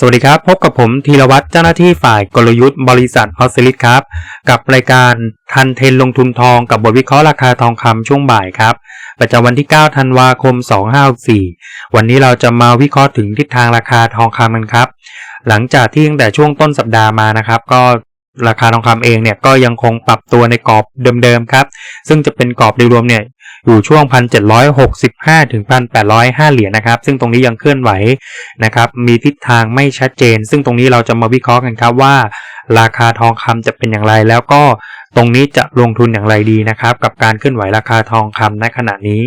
สวัสดีครับ พบกับผมธีรวัตรเจ้าหน้าที่ฝ่ายกลยุทธ์บริษัทออสซิลิสครับ กับรายการทันเทนลงทุนทองกับบทวิเคราะห์ราคาทองคำช่วงบ่ายครับ ประจำวันที่ 9 ธันวาคม 2564 วันนี้เราจะมาวิเคราะห์ถึงทิศทางราคาทองคำกันครับ หลังจากที่ตั้งแต่ช่วงต้นสัปดาห์มานะครับ ก็ราคาทองคำเองเนี่ยก็ยังคงปรับตัวในกรอบเดิมๆครับ ซึ่งจะเป็นกรอบโดยรวมเนี่ย อยู่ช่วง 1,765 ถึง 1,805 เหรียญนะครับ ซึ่งตรงนี้ยังเคลื่อนไหวนะครับ มีทิศทางไม่ชัดเจน ซึ่งตรงนี้เราจะมาวิเคราะห์กันครับว่า ราคาทองคำจะเป็นอย่างไร แล้วก็ตรงนี้จะลงทุนอย่างไรดีนะครับ กับการเคลื่อนไหวราคาทองคำในขณะนี้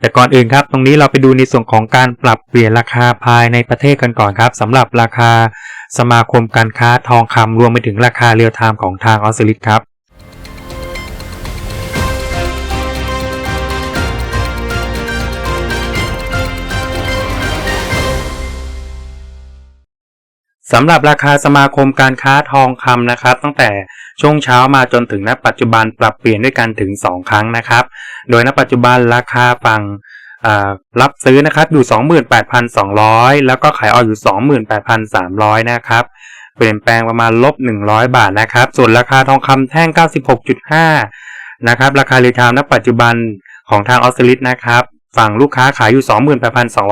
แต่ก่อนอื่นครับ ตรงนี้เราไปดูในส่วนของการปรับเปลี่ยนราคาภายในประเทศกันก่อนครับสำหรับราคาสมาคมการค้าทองคำรวมไปถึงราคาเรียลไทม์ของทางออสซิลิสครับ สำหรับราคาสมาคมการค้าทองคำนะครับ ตั้งแต่ช่วงเช้ามาจนถึงณปัจจุบันปรับเปลี่ยนด้วยกันถึง 2 ครั้งนะครับ โดยณปัจจุบันราคาฝั่งรับซื้อนะครับอยู่ 28,200 แล้วก็ขายออกอยู่ 28,300 นะครับ เปลี่ยนแปลงประมาณลบ 100 บาทนะครับ ส่วนราคาทองคำแท่ง 96.5 นะครับ ราคาเรียลไทม์ณปัจจุบันของทางออสซิลิสนะครับ ฝั่งลูกค้าขายอยู่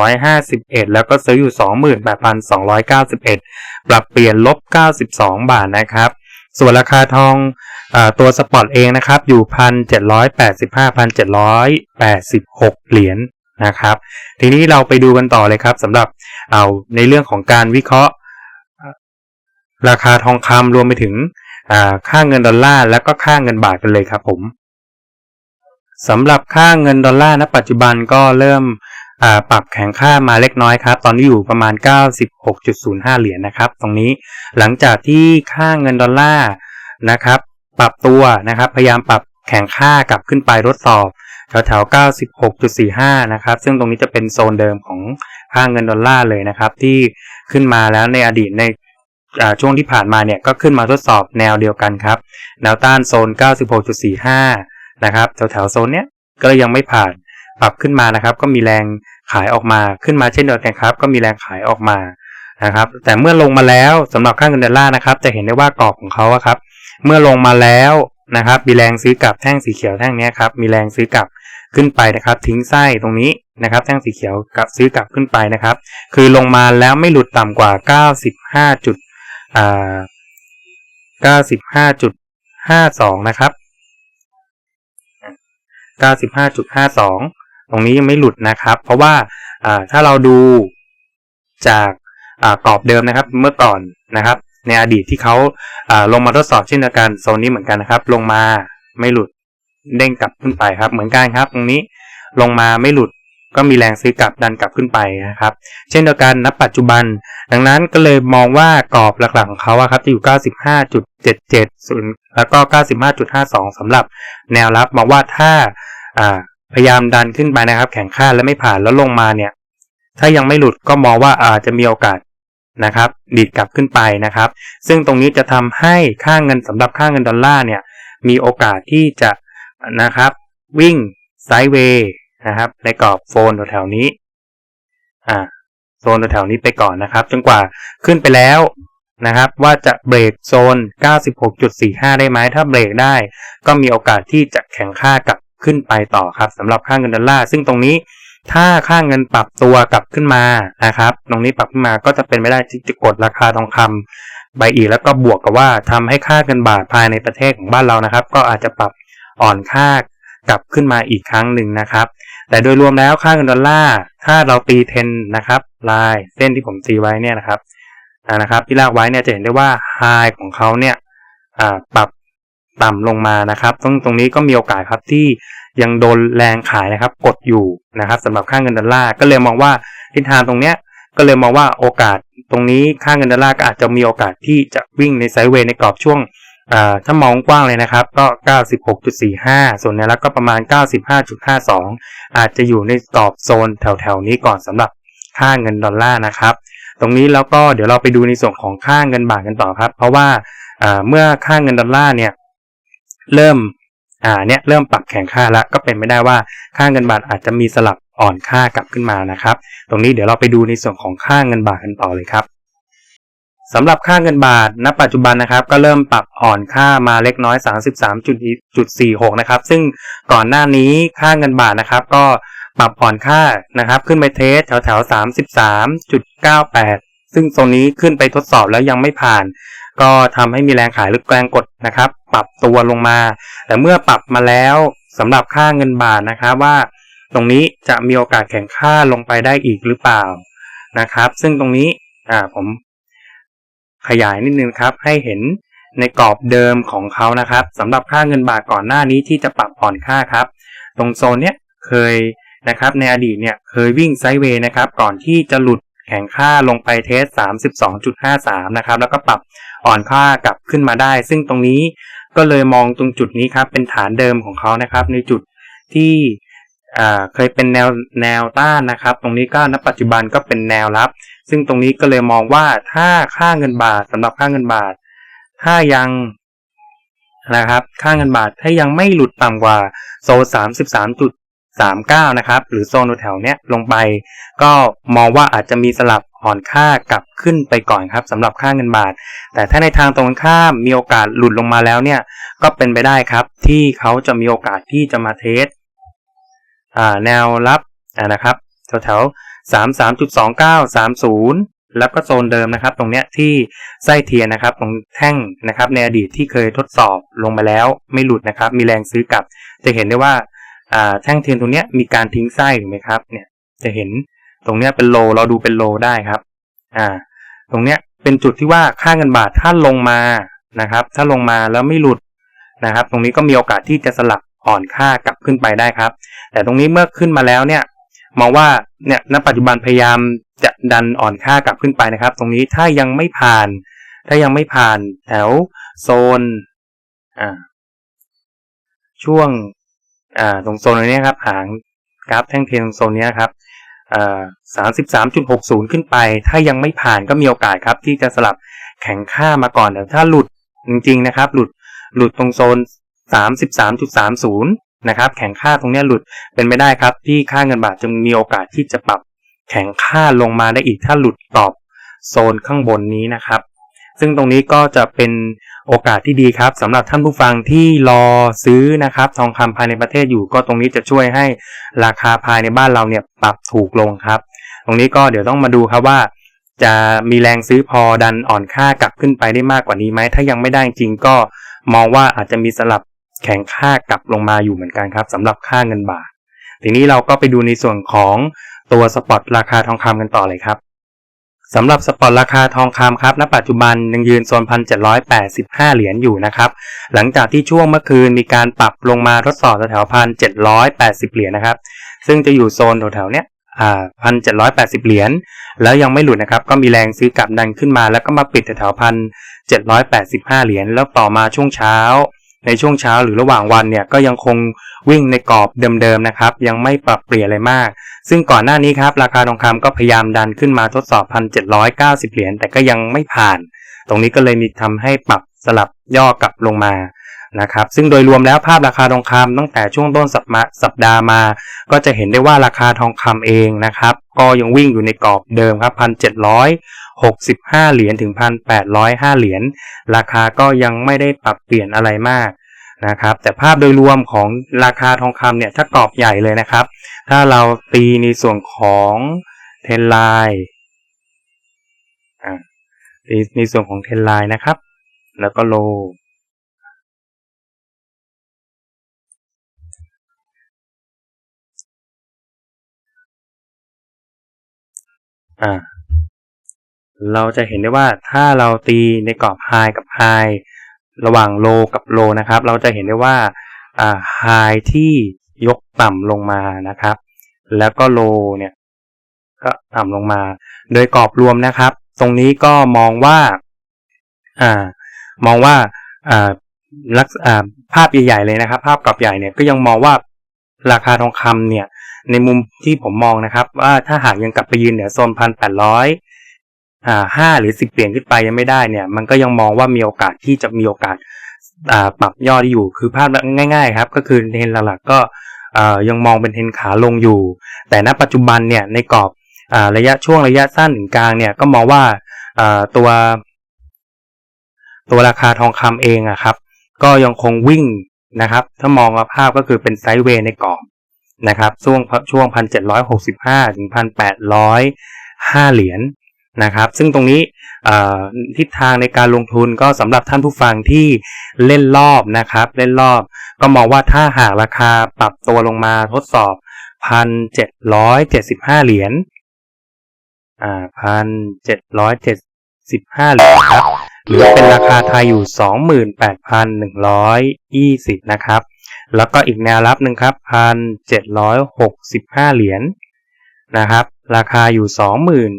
28,251 แล้วก็ซื้ออยู่ 28,291 ปรับเปลี่ยนลบ 92 บาทนะครับ ส่วนราคาทองอตัวสปอตเองนะครับ อยู่ 1,785 1,786 เหรียญนะครับ ทีนี้เราไปดูกันต่อเลยครับสำหรับเอาในเรื่องของการวิเคราะห์ราคาทองคำรวมไปถึงค่าเงินดอลลาร์และก็ค่าเงินบาทกันเลยครับผม สำหรับค่าเงินดอลลาร์ณปัจจุบันก็เริ่มปรับแข็งค่ามาเล็กน้อยครับ ตอนนี้อยู่ประมาณ 96.05 เหรียญนะครับ ตรงนี้หลังจากที่ค่าเงินดอลลาร์นะครับ ปรับตัวนะครับ พยายามปรับแข็งค่ากลับขึ้นไปทดสอบแถวๆ96.45 นะครับ ซึ่งตรงนี้จะเป็นโซนเดิมของค่าเงินดอลลาร์เลยนะครับ ที่ขึ้นมาแล้วในอดีตในช่วงที่ผ่านมาเนี่ยก็ขึ้นมาทดสอบแนวเดียวกันครับ แนวต้านโซน 96.45 นะครับแถวๆโซนเนี้ยก็ยังไม่ผ่านปรับขึ้นมานะครับ ก็มีแรงขายออกมาขึ้นมาเช่นเดียวกันครับ ก็มีแรงขายออกมานะครับ แต่เมื่อลงมาแล้วสำหรับค่าเงินดอลลาร์นะครับ จะเห็นได้ว่ากรอบของเขาอะครับ เมื่อลงมาแล้วนะครับ มีแรงซื้อกลับแท่งสีเขียวแท่งนี้ครับ มีแรงซื้อกลับขึ้นไปนะครับ ทิ้งไส้ตรงนี้นะครับ แท่งสีเขียวกับซื้อกลับขึ้นไปนะครับ คือลงมาแล้วไม่หลุดต่ำกว่า 95จุดอ่า95.52 นะครับ 95.52 ตรงนี้ยังไม่หลุดนะครับ เพราะว่าถ้าเราดูจากกรอบเดิมนะครับ เมื่อก่อนนะครับ ในอดีตที่เขาลงมาทดสอบเช่นเดียวกันโซนนี้เหมือนกันนะครับ ลงมาไม่หลุดเด้งกลับขึ้นไปครับ เหมือนกันครับ ตรงนี้ลงมาไม่หลุด ก็มีแรงซื้อกลับดันกลับขึ้นไปนะครับ เช่นเดียวกันณปัจจุบัน ดังนั้นก็เลยมองว่ากรอบหลักๆของเขาครับจะอยู่ 95.77ศูนย์แล้วก็ 95.52สำหรับแนวรับมองว่าถ้าพยายามดันขึ้นไปนะครับ แข่งค่าและไม่ผ่านแล้วลงมาเนี่ย ถ้ายังไม่หลุดก็มองว่าอาจจะมีโอกาสนะครับ ดีดกลับขึ้นไปนะครับ ซึ่งตรงนี้จะทำให้ค่าเงินสำหรับค่าเงินดอลลาร์เนี่ย มีโอกาสที่จะนะครับ วิ่งไซด์เวย์ นะครับ ในกรอบโซนแถวๆนี้ อ่า โซนแถวๆนี้ไปก่อนนะครับ จนกว่าขึ้นไปแล้วนะครับ ว่าจะเบรกโซน 96.45 ได้ไหมถ้าเบรกได้ ก็มีโอกาสที่จะแข่งค่ากลับขึ้นไปต่อครับสำหรับค่าเงินดอลลาร์ซึ่งตรงนี้ถ้าค่าเงินปรับตัวกลับขึ้นมานะครับ ตรงนี้ปรับขึ้นมาก็จะเป็นไม่ได้ที่จะกดราคาทองคำไปอีกแล้วก็บวกกับว่าทำให้ค่าเงินบาทภายในประเทศของบ้านเรานะครับ ก็อาจจะปรับอ่อนค่ากลับขึ้นมาอีกครั้งหนึ่งนะครับ แต่โดยรวมแล้วค่าเงินดอลลาร์ถ้าเราตีเทนนะครับลายเส้นที่ผมตีไว้เนี่ยนะครับนะครับที่ลากไว้เนี่ยจะเห็นได้ว่าไฮของเขาเนี่ยอ่าปรับต่ำลงมานะครับตรงตรงนี้ก็มีโอกาสครับที่ยังโดนแรงขายนะครับ กดอยู่นะครับสำหรับค่าเงินดอลลาร์ก็เลยมองว่าทิศทางตรงเนี้ยก็เลยมองว่าโอกาสตรงนี้ค่าเงินดอลลาร์ก็อาจจะมีโอกาสที่จะวิ่งในไซด์เวย์ในกรอบช่วง ถ้ามองกว้างเลยนะครับก็ 96.45 ส่วนในรับก็ประมาณ 95.52 อาจจะอยู่ในกรอบโซนแถวๆนี้ก่อนสำหรับค่าเงินดอลลาร์นะครับ ตรงนี้แล้วก็เดี๋ยวเราไปดูในส่วนของค่าเงินบาทกันต่อครับ เพราะว่าอ่าเมื่อค่าเงินดอลลาร์เนี่ยเริ่มอ่าเนี่ยเริ่มปรับแข็งค่าแล้วก็เป็นไม่ได้ว่าค่าเงินบาทอาจจะมีสลับอ่อนค่ากลับขึ้นมานะครับ ตรงนี้เดี๋ยวเราไปดูในส่วนของค่าเงินบาทกันต่อเลยครับ สำหรับค่าเงินบาท ณ ปัจจุบันนะครับก็เริ่มปรับอ่อนค่ามาเล็กน้อย 33.46 นะครับ ซึ่งก่อนหน้านี้ค่าเงินบาทนะครับ ก็ปรับอ่อนค่านะครับ ขึ้นไปเทสแถวแถว33.98 ซึ่งโซนนี้ขึ้นไปทดสอบแล้วยังไม่ผ่าน ก็ทำให้มีแรงขายหรือแรงกดนะครับ ปรับตัวลงมา แต่เมื่อปรับมาแล้วสำหรับค่าเงินบาทนะครับว่า ตรงนี้จะมีโอกาสแข่งค่าลงไปได้อีกหรือเปล่านะครับ ซึ่งตรงนี้อ่าผม ขยายนิดนึงครับให้เห็นในกรอบเดิมของเขานะครับสำหรับค่าเงินบาทก่อนหน้านี้ที่จะปรับผ่อนค่าครับ ตรงโซนเนี้ยเคยนะครับในอดีตเนี่ยเคยวิ่งไซด์เวย์นะครับก่อนที่จะหลุดแข่งค่าลงไปเทส 32.53 นะครับแล้วก็ปรับอ่อนค่ากลับขึ้นมาได้ ซึ่งตรงนี้ก็เลยมองตรงจุดนี้ครับเป็นฐานเดิมของเขานะครับในจุดที่เคยเป็นแนวแนวต้านนะครับ ตรงนี้ก็ณปัจจุบันก็เป็นแนวรับ ซึ่งตรงนี้ก็เลยมองว่าถ้าค่าเงินบาทสำหรับค่าเงินบาท ถ้ายังนะครับ ค่าเงินบาทถ้ายังไม่หลุดต่ำกว่าโซสามสิบสามจุดสามเก้านะครับ หรือโซนแถวเนี้ยลงไป ก็มองว่าอาจจะมีสลับอ่อนค่ากลับขึ้นไปก่อนครับสำหรับค่าเงินบาท แต่ถ้าในทางตรงข้ามมีโอกาสหลุดลงมาแล้วเนี่ย ก็เป็นไปได้ครับ ที่เขาจะมีโอกาสที่จะมาเทสแนวรับนะครับแถวๆ สามสามจุดสองเก้าสามศูนย์แล้วก็โซนเดิมนะครับ ตรงเนี้ยที่ไส้เทียนนะครับ ตรงแท่งนะครับ ในอดีตที่เคยทดสอบลงมาแล้วไม่หลุดนะครับ มีแรงซื้อกลับ จะเห็นได้ว่าแท่งเทียนตรงเนี้ยมีการทิ้งไส้ถูกไหมครับ เนี่ยจะเห็นตรงเนี้ยเป็นโลเราดูเป็นโลได้ครับ อ่า ตรงเนี้ยเป็นจุดที่ว่าค่าเงินบาทถ้าลงมานะครับ ถ้าลงมาแล้วไม่หลุดนะครับ ตรงนี้ก็มีโอกาสที่จะสลับอ่อนค่ากลับขึ้นไปได้ครับ แต่ตรงนี้เมื่อขึ้นมาแล้วเนี่ย มองว่าเนี่ยณปัจจุบันพยายามจะดันอ่อนค่ากลับขึ้นไปนะครับ ตรงนี้ถ้ายังไม่ผ่าน ถ้ายังไม่ผ่านแถวโซนอ่าช่วงอ่าตรงโซนนี้ครับหางกราฟแท่งเทียนตรงโซนนี้ครับสามสิบสามจุดหกศูนย์ขึ้นไป ถ้ายังไม่ผ่านก็มีโอกาสครับ ที่จะสลับแข็งค่ามาก่อนแต่ถ้าหลุดจริงๆนะครับ หลุดหลุดตรงโซนสามสิบสามจุดสามศูนย์ นะครับ แข็งค่าตรงนี้หลุดเป็นไม่ได้ครับ ที่ค่าเงินบาทจะมีโอกาสที่จะปรับแข็งค่าลงมาได้อีกถ้าหลุดตอบโซนข้างบนนี้นะครับ ซึ่งตรงนี้ก็จะเป็นโอกาสที่ดีครับสำหรับท่านผู้ฟังที่รอซื้อนะครับ ทองคำภายในประเทศอยู่ก็ตรงนี้จะช่วยให้ราคาภายในบ้านเราเนี่ยปรับถูกลงครับ ตรงนี้ก็เดี๋ยวต้องมาดูครับว่า จะมีแรงซื้อพอดันอ่อนค่ากลับขึ้นไปได้มากกว่านี้ไหมถ้ายังไม่ได้จริงก็มองว่าอาจจะมีสลับ แข็งค่ากลับลงมาอยู่เหมือนกันครับสำหรับค่าเงินบาท ทีนี้เราก็ไปดูในส่วนของตัวสปอตราคาทองคำกันต่อเลยครับสำหรับสปอตราคาทองคำครับณปัจจุบันยังยืนโซนพันเจ็ดร้อยแปดสิบห้าเหรียญอยู่นะครับ หลังจากที่ช่วงเมื่อคืนมีการปรับลงมาทดสอบแถวพันเจ็ดร้อยแปดสิบเหรียญนะครับ ซึ่งจะอยู่โซนแถวๆเนี้ยพันเจ็ดร้อยแปดสิบเหรียญแล้วยังไม่หลุดนะครับก็มีแรงซื้อกลับดันขึ้นมา แล้วก็มาปิดแถวพันเจ็ดร้อยแปดสิบห้าเหรียญแล้วต่อมาช่วงเช้า ในช่วงเช้าหรือระหว่างวันเนี่ยก็ยังคงวิ่งในกรอบเดิมๆนะครับยังไม่ปรับเปลี่ยนอะไรมาก ซึ่งก่อนหน้านี้ครับราคาทองคำก็พยายามดันขึ้นมาทดสอบ 1,790 เหรียญแต่ก็ยังไม่ผ่าน ตรงนี้ก็เลยมีทำให้ปรับสลับย่อกลับลงมา นะครับซึ่งโดยรวมแล้วภาพราคาทองคำตั้งแต่ช่วงต้นสัปสปดาห์มา ก็จะเห็นได้ว่าราคาทองคำเองนะครับ ก็ยังวิ่งอยู่ในกรอบเดิมครับ1,765เหรียญถึง1,805เหรียญราคาก็ยังไม่ได้ปรับเปลี่ยนอะไรมากนะครับแต่ภาพโดยรวมของราคาทองคำเนี่ยถ้ากรอบใหญ่เลยนะครับ ถ้าเราตีในส่วนของเทนไลน์ในส่วนของเทนไลน์นะครับ แล้วก็โล อ่า เราจะเห็นได้ว่าถ้าเราตีในกรอบไฮกับไฮระหว่างโลกับโลนะครับ เราจะเห็นได้ว่าอ่าไฮที่ยกต่ำลงมานะครับ แล้วก็โลเนี่ย ก็ต่ำลงมา โดยกรอบรวมนะครับ ตรงนี้ก็มองว่า อ่า มองว่าอ่าลักอ่าภาพใหญ่ๆเลยนะครับ ภาพกรอบใหญ่เนี่ยก็ยังมองว่าราคาทองคำเนี่ย ในมุมที่ผมมองนะครับ ว่าถ้าหากยังกลับไปยืนเหนือโซนพันแปดร้อยห้าหรือสิบเปลี่ยนขึ้นไปยังไม่ได้เนี่ย มันก็ยังมองว่ามีโอกาสที่จะมีโอกาสปรับยอดอยู่คือภาพง่าย ๆ ครับ ก็คือเทนหลักๆก็ยังมองเป็นเทนขาลงอยู่ แต่ณปัจจุบันเนี่ยในกรอบอระยะช่วงระยะสั้นถึงกลางเนี่ยก็มองว่าตัว ตัวราคาทองคำเองอะครับ ก็ยังคงวิ่งนะครับ ถ้ามองภาพก็คือเป็นไซด์เวย์ในกรอบ นะครับช่วงช่วงพันเจ็ดร้อยหกสิบห้าถึงพันแปดร้อยห้าเหรียญนะครับ ซึ่งตรงนี้ทิศทางในการลงทุนก็สำหรับท่านผู้ฟังที่เล่นรอบนะครับ เล่นรอบก็มองว่าถ้าหากราคาปรับตัวลงมาทดสอบพันเจ็ดร้อยเจ็ดสิบห้าเหรียญอ่าพันเจ็ดร้อยเจ็ดสิบห้าเหรียญครับหรือเป็นราคาไทยอยู่สองหมื่นแปดพันหนึ่งร้อยยี่สิบนะครับ แล้วก็อีกแนวรับหนึ่งครับพันเจ็ดร้อยหกสิบห้าเหรียญนะครับ ราคาอยู่สองหมื่น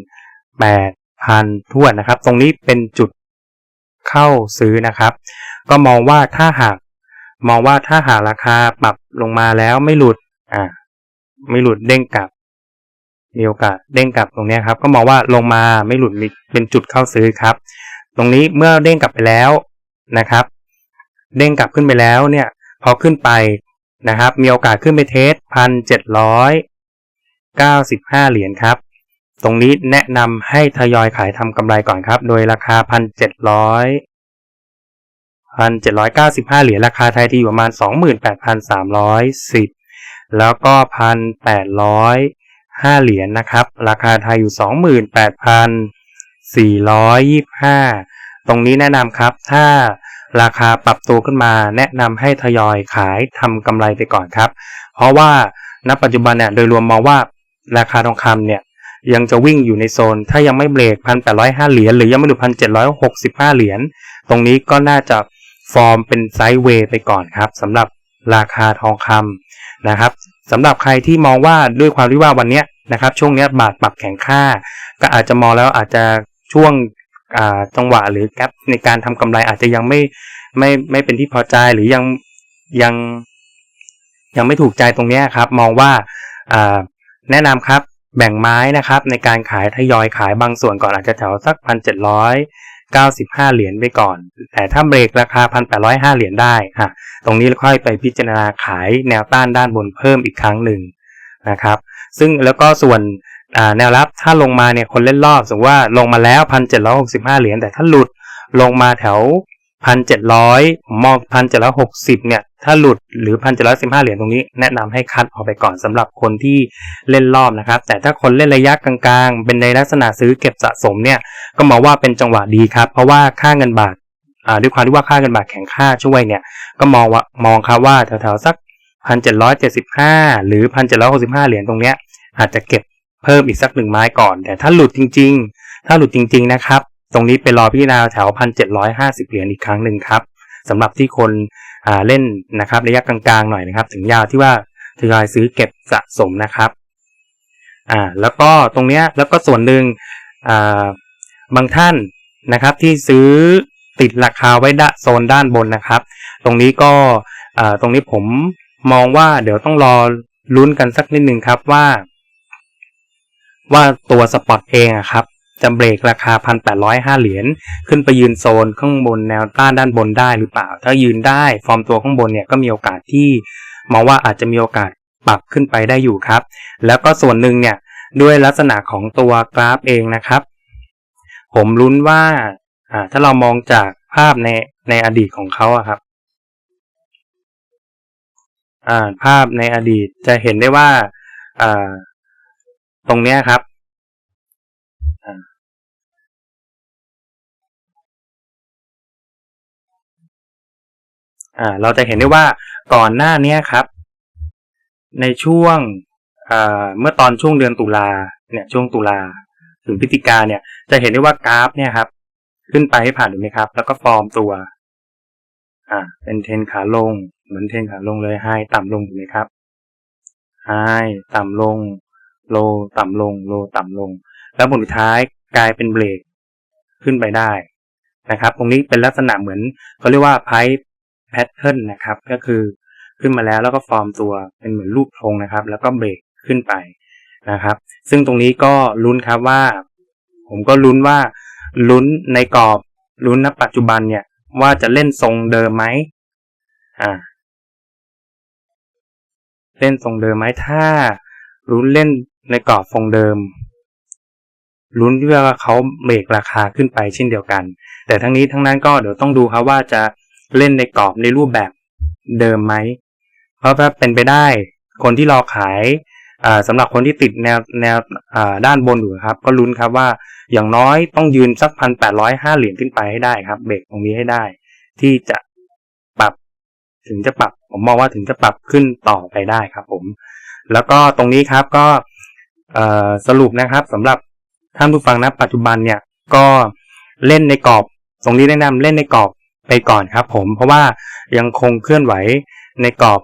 แปดพันทวนนะครับ ตรงนี้เป็นจุดเข้าซื้อนะครับ ก็มองว่าถ้าหากมองว่าถ้าหากราคาปรับลงมาแล้วไม่หลุดอ่าไม่หลุดเด้งกลับมีโอกาสเด้งกลับตรงนี้ครับ ก็มองว่าลงมาไม่หลุดเป็นจุดเข้าซื้อครับ ตรงนี้เมื่อเด้งกลับไปแล้วนะครับ เด้งกลับขึ้นไปแล้วเนี่ย พอขึ้นไปนะครับ มีโอกาสขึ้นไปเทสพันเจ็ดร้อยเก้าสิบห้าเหรียญครับ ตรงนี้แนะนำให้ทยอยขายทำกำไรก่อนครับ โดยราคาพันเจ็ดร้อยพันเจ็ดร้อยเก้าสิบห้าเหรียญราคาไทยที่อยู่ประมาณสองหมื่นแปดพันสามร้อยสิบแล้วก็พันแปดร้อยห้าเหรียญนะครับ ราคาไทยอยู่สองหมื่นแปดพันสี่ร้อยยี่ห้าตรงนี้แนะนำครับถ้า ราคาปรับตัวขึ้นมา แนะนำให้ทยอยขายทำกำไรไปก่อนครับ เพราะว่าณปัจจุบันเนี่ยโดยรวมมองว่าราคาทองคำเนี่ยยังจะวิ่งอยู่ในโซน ถ้ายังไม่เบรกพันแปดร้อยห้าเหรียญหรือยังไม่หลุดพันเจ็ดร้อยหกสิบห้าเหรียญตรงนี้ก็น่าจะฟอร์มเป็นไซด์เวย์ไปก่อนครับสำหรับราคาทองคำนะครับสำหรับใครที่มองว่าด้วยความที่ว่าวันนี้นะครับช่วงนี้บาทปรับแข็งค่า ก็อาจจะมองแล้วอาจจะช่วง จังหวะหรือแกลในการทำกำไรอาจจะยังไม่ไม่ไม่เป็นที่พอใจหรือยังยังยังไม่ถูกใจตรงนี้ครับ มองว่าแนะนำครับแบ่งไม้นะครับ ในการขายทยอยขายบางส่วนก่อนอาจจะแถวสักพันเจ็ดร้อย95เหรียญไปก่อน แต่ถ้าเบรกราคา1,805เหรียญได้ฮะตรงนี้ค่อยไปพิจารณาขายแนวต้านด้านบนเพิ่มอีกครั้งหนึ่งนะครับ ซึ่งแล้วก็ส่วน แนวรับถ้าลงมาเนี่ยคนเล่นรอบสมมติว่าลงมาแล้ว1,765เหรียญแต่ถ้าหลุดลงมาแถวพันเจ็ดร้อยมองพันเจ็ดร้อยหกสิบเนี่ย ถ้าหลุดหรือพันเจ็ดร้อยสิบห้าเหรียญตรงนี้แนะนำให้คัดออกไปก่อนสำหรับคนที่เล่นรอบนะครับ แต่ถ้าคนเล่นระยะกลางๆ เป็นในลักษณะซื้อเก็บสะสมเนี่ย ก็มองว่าเป็นจังหวะดีครับ เพราะว่าค่าเงินบาทอ่าด้วยความที่ว่าค่าเงินบาทแข็งค่าช่วยเนี่ย ก็มองว่ามองครับว่าแถวๆสักพันเจ็ดร้อยเจ็ดสิบห้าหรือพันเจ็ดร้อยหกสิบห้าเหรียญตรงเนี้ยอาจจะเก็บ เพิ่มอีกสักหนึ่งไม้ก่อน แต่ถ้าหลุดจริง ๆ ถ้าหลุดจริง ๆ นะครับ ตรงนี้ไปรอพิจารณาแถวพันเจ็ดร้อยห้าสิบเหรียญอีกครั้งหนึ่งครับสำหรับที่คนเล่นนะครับระยะกลางๆหน่อยนะครับ ถึงยาวที่ว่าทยอยซื้อเก็บสะสมนะครับอ่าแล้วก็ตรงเนี้ยแล้วก็ส่วนหนึ่งอ่าบางท่านนะครับที่ซื้อติดราคาไว้ด้โซนด้านบนนะครับ ตรงนี้ก็อ่าตรงนี้ผมมองว่าเดี๋ยวต้องรอลุ้นกันสักนิดหนึ่งครับว่า ว่าตัวสปอตเองอะครับจะเบรกราคา 1,805 เหรียญขึ้นไปยืนโซนข้างบนแนวต้านด้านบนได้หรือเปล่า ถ้ายืนได้ฟอร์มตัวข้างบนเนี่ยก็มีโอกาสที่มองว่าอาจจะมีโอกาสปรับขึ้นไปได้อยู่ครับ แล้วก็ส่วนหนึ่งเนี่ยด้วยลักษณะของตัวกราฟเองนะครับ ผมลุ้นว่าถ้าเรามองจากภาพในในอดีตของเขาอะครับภาพในอดีตจะเห็นได้ว่า ตรงเนี้ยครับอ่าเราจะเห็นได้ว่าก่อนหน้านี้ครับ ในช่วงเมื่อตอนช่วงเดือนตุลาเนี่ยช่วงตุลาถึงพฤศจิกาเนี่ย จะเห็นได้ว่ากราฟเนี่ยครับ ขึ้นไปให้ผ่านถูกไหมครับ แล้วก็ฟอร์มตัว อ่า เป็นเทนขาลง เหมือนเทนขาลงเลยไฮต่ำลงถูกไหมครับไฮต่ำลง โลต่ำลง โลต่ำลง แล้วผลสุดท้ายกลายเป็นเบรกขึ้นไปได้นะครับ ตรงนี้เป็นลักษณะเหมือนเขาเรียกว่าไพ่แพทเทิร์นนะครับ ก็คือขึ้นมาแล้วแล้วก็ฟอร์มตัวเป็นเหมือนรูปธงนะครับ แล้วก็เบรกขึ้นไปนะครับ ซึ่งตรงนี้ก็ลุ้นครับว่า ผมก็ลุ้นว่าลุ้นในกรอบลุ้นณปัจจุบันเนี่ย ว่าจะเล่นทรงเดิมไหมอ่า เล่นทรงเดิมไหมถ้าลุ้นเล่น ในกรอบทรงเดิมลุ้นที่ว่าเขาเบรกราคาขึ้นไปเช่นเดียวกัน แต่ทั้งนี้ทั้งนั้นก็เดี๋ยวต้องดูครับว่าจะเล่นในกรอบในรูปแบบเดิมไหม เพราะว่าเป็นไปได้คนที่รอขายอ่าสำหรับคนที่ติดแนวแนวด้านบนอยู่ครับ ก็ลุ้นครับว่าอย่างน้อยต้องยืนสักพันแปดร้อยห้าเหรียญขึ้นไปให้ได้ครับ เบรกตรงนี้ให้ได้ ที่จะปรับถึงจะปรับ ผมมองว่าถึงจะปรับขึ้นต่อไปได้ครับ ผม แล้วก็ตรงนี้ครับก็ สรุปนะครับสำหรับท่านผู้ฟังนะปัจจุบันเนี่ยก็เล่นในกรอบตรงนี้แนะนำเล่นในกรอบไปก่อนครับผมเพราะว่ายังคงเคลื่อนไหวในกรอบ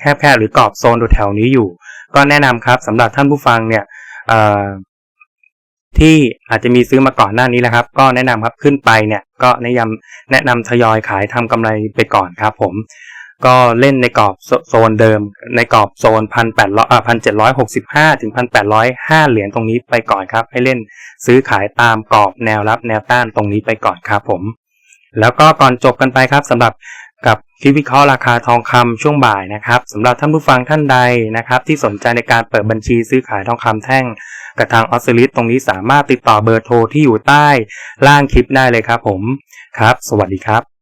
แคบๆหรือกรอบโซนแถวๆนี้อยู่ ก็แนะนำครับสำหรับท่านผู้ฟังเนี่ยที่อาจจะมีซื้อมาก่อนหน้านี้แล้วครับ ก็แนะนำครับขึ้นไปเนี่ยก็แนะนำแนะนำทยอยขายทำกำไรไปก่อนครับผม ก็เล่นในกรอบโซโซนเดิม ในกรอบโซนพันแปดร้อยพันเจ็ดร้อยหกสิบห้าถึงพันแปดร้อยห้าเหรียญตรงนี้ไปก่อนครับ ให้เล่นซื้อขายตามกรอบแนวรับแนวต้านตรงนี้ไปก่อนครับผม แล้วก็ก่อนจบกันไปครับสำหรับกับคลิปวิเคราะห์ราคาทองคำช่วงบ่ายนะครับสำหรับท่านผู้ฟังท่านใดนะครับ ที่สนใจในการเปิดบัญชีซื้อขายทองคำแท่งกับทางออสซิลิสตรงนี้สามารถติดต่อเบอร์โทรที่อยู่ใต้ล่างคลิปได้เลยครับผมครับ สวัสดีครับ